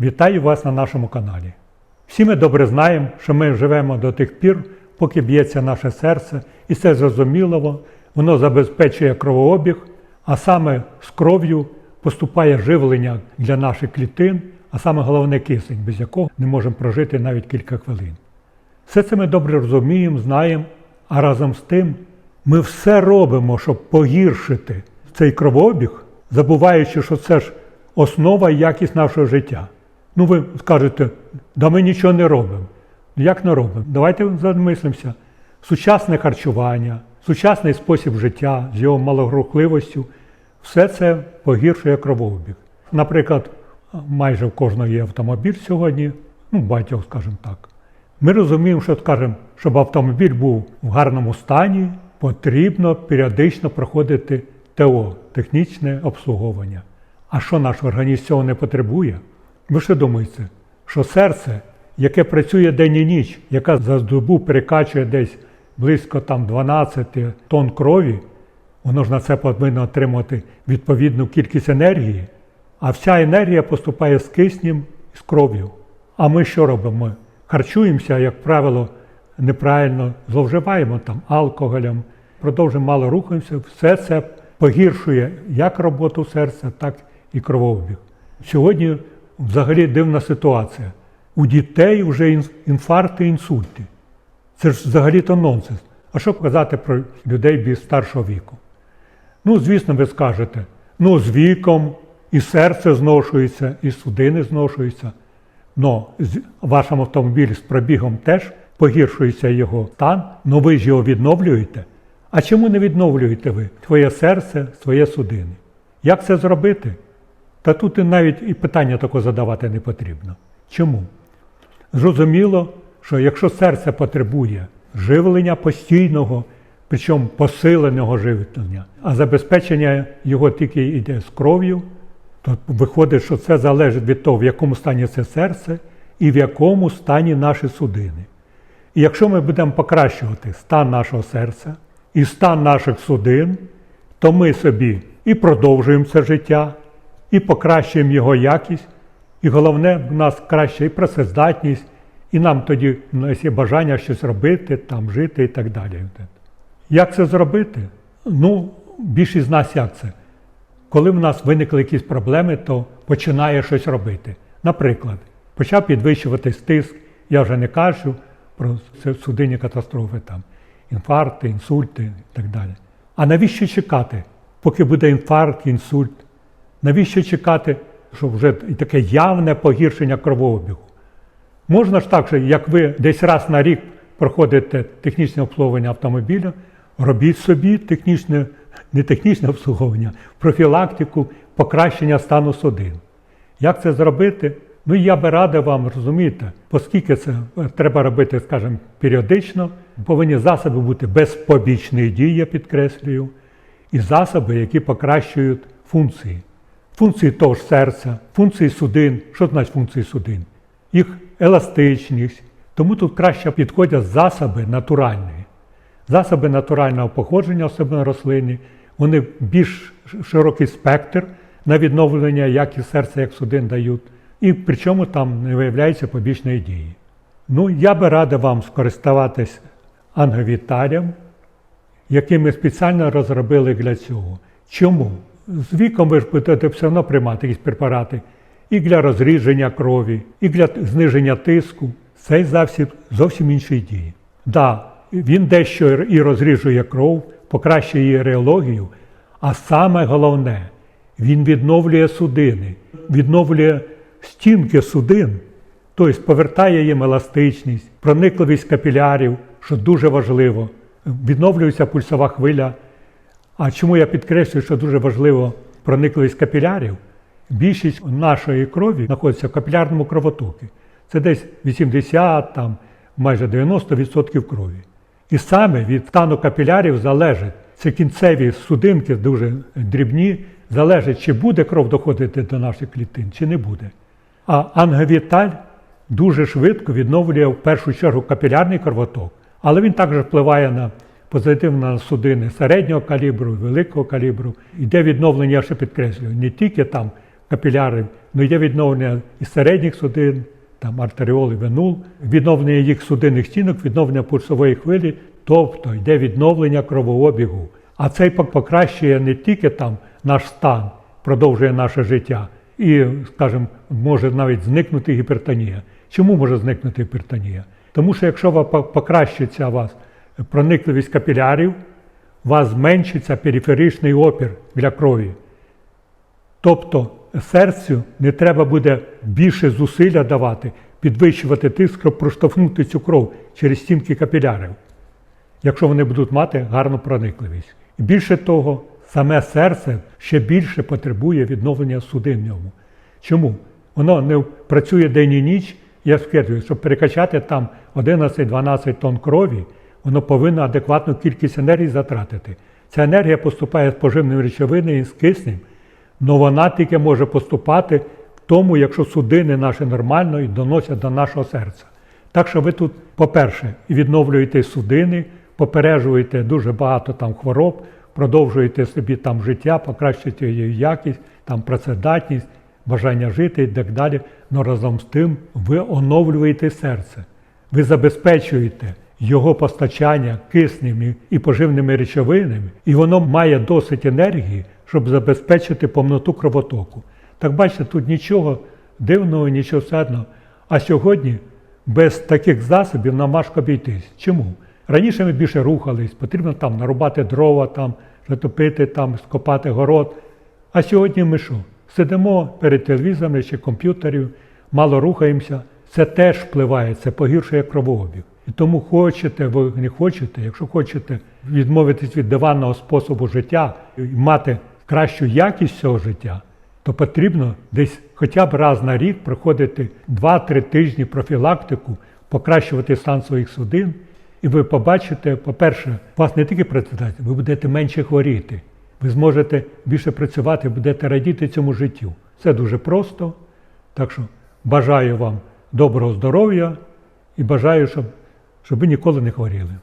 Вітаю вас на нашому каналі. Всі ми добре знаємо, що ми живемо до тих пір, поки б'ється наше серце, і це зрозуміло, воно забезпечує кровообіг, а саме з кров'ю поступає живлення для наших клітин, а саме головне кисень, без якого не можемо прожити навіть кілька хвилин. Все це ми добре розуміємо, знаємо, а разом з тим ми все робимо, щоб погіршити цей кровообіг, забуваючи, що це ж основа і якість нашого життя. Ну, ви скажете, да ми нічого не робимо. Як не робимо? Давайте замислимося. Сучасне харчування, сучасний спосіб життя з його малогрухливостю, все це погіршує кровообіг. Наприклад, майже в кожного є автомобіль сьогодні, ну, багатьох, скажімо так. Ми розуміємо, що скажімо, щоб автомобіль був в гарному стані, потрібно періодично проходити ТО технічне обслуговування. А що наш організм цього не потребує? Ви що думаєте, що серце, яке працює день і ніч, яке за добу перекачує десь близько там 12 тонн крові, воно ж на це повинно отримати відповідну кількість енергії, а вся енергія поступає з киснем і з кров'ю. А ми що робимо? Харчуємося, як правило, неправильно, зловживаємо там алкоголем, продовжуємо мало рухаємося, все це погіршує як роботу серця, так і кровообіг. Сьогодні взагалі дивна ситуація. У дітей вже ін- інфаркти, інсульти. Це ж взагалі-то нонсенс. А що казати про людей без старшого віку? Ну, звісно, ви скажете, ну, з віком і серце зношується, і судини зношуються. Но з- ваш автомобіль з пробігом теж погіршується його стан, але ви ж його відновлюєте. А чому не відновлюєте ви своє серце, своє судини? Як це зробити? Та тут навіть і питання такого задавати не потрібно. Чому? Зрозуміло, що якщо серце потребує живлення постійного, причому посиленого живлення, а забезпечення його тільки йде з кров'ю, то виходить, що це залежить від того, в якому стані це серце і в якому стані наші судини. І якщо ми будемо покращувати стан нашого серця і стан наших судин, то ми собі і продовжуємо це життя, і покращуємо його якість, і головне, в нас краща і працездатність, і нам тоді в нас є бажання щось робити, там жити і так далі. Як це зробити? Ну, більшість з нас як це? Коли в нас виникли якісь проблеми, то починає щось робити. Наприклад, почав підвищуватись тиск, я вже не кажу про судинні катастрофи, там, інфаркти, інсульти і так далі. А навіщо чекати, поки буде інфаркт, інсульт? Навіщо чекати, що вже таке явне погіршення кровообігу? Можна ж так, що як ви десь раз на рік проходите технічне обслуговування автомобіля, робіть собі технічне, не технічне обслуговування, профілактику покращення стану судин. Як це зробити? Ну я би радив вам розумієте, оскільки це е, треба робити, скажімо, періодично, повинні засоби бути без побічної дії, я підкреслюю, і засоби, які покращують функції. Функції того ж серця, функції судин. Що значить функції судин? Їх еластичність. Тому тут краще підходять засоби натуральні. Засоби натурального походження, особливо рослини, вони більш широкий спектр на відновлення як і серця, як судин дають, і причому там не виявляється побічної дії. Ну, я би радив вам скористуватись анговітарем, який ми спеціально розробили для цього. Чому? З віком ви ж будете все одно приймати якісь препарати і для розрідження крові, і для зниження тиску. Цей засіб зовсім іншої дії. Да, він дещо і розріжує кров, покращує її реологію, а саме головне, він відновлює судини, відновлює стінки судин, тобто повертає їм еластичність, проникливість капілярів, що дуже важливо. Відновлюється пульсова хвиля. А чому я підкреслюю, що дуже важливо проникливість капілярів? Більшість нашої крові знаходиться в капілярному кровотокі. Це десь 80, там, майже 90% крові. І саме від стану капілярів залежить, це кінцеві судинки дуже дрібні, залежить, чи буде кров доходити до наших клітин, чи не буде. А ангевіталь дуже швидко відновлює в першу чергу капілярний кровоток, але він також впливає на позитивно на судини середнього калібру, великого калібру. Іде відновлення, я ще підкреслюю, не тільки там капілярів, Ну, є відновлення і середніх судин, там артеріол венул, відновлення їх судинних стінок, відновлення пульсової хвилі, тобто йде відновлення кровообігу. А це покращує не тільки там наш стан, продовжує наше життя, і, скажімо, може навіть зникнути гіпертонія. Чому може зникнути гіпертонія? Тому що якщо покращиться вас проникливість капілярів, у вас зменшиться периферичний опір для крові. Тобто серцю не треба буде більше зусилля давати, підвищувати тиск, щоб проштовхнути цю кров через стінки капілярів, якщо вони будуть мати гарну проникливість. І більше того, саме серце ще більше потребує відновлення судин в ньому. Чому? Воно не працює день і ніч, я стверджую, щоб перекачати там 11-12 тонн крові, воно повинно адекватну кількість енергії затратити. Ця енергія поступає з поживної речовини і з киснем, але вона тільки може поступати в тому, якщо судини наші нормально і доносять до нашого серця. Так що ви тут, по-перше, відновлюєте судини, попереджуєте дуже багато там хвороб, продовжуєте собі там життя, покращуєте її якість, там працездатність, бажання жити і так далі. Но разом з тим ви оновлюєте серце, ви забезпечуєте його постачання киснем і- поживними речовинами, і воно має досить енергії, щоб забезпечити повноту кровотоку. Так бачите, тут нічого дивного, нічого садного. А сьогодні без таких засобів нам важко обійтись. Чому? Раніше ми більше рухались, потрібно там нарубати дрова, там, затопити, там, скопати город. А сьогодні ми що? Сидимо перед телевізорами чи комп'ютерів, мало рухаємося. Це теж впливає, це погіршує кровообіг. І тому хочете, ви не хочете, якщо хочете відмовитись від диванного способу життя і мати кращу якість цього життя, то потрібно десь хоча б раз на рік проходити 2-3 тижні профілактику, покращувати стан своїх судин. І ви побачите, по-перше, вас не тільки працювати, ви будете менше хворіти. Ви зможете більше працювати, будете радіти цьому життю. Це дуже просто. Так що бажаю вам доброго здоров'я і бажаю, щоб, щоб ви ніколи не хворіли.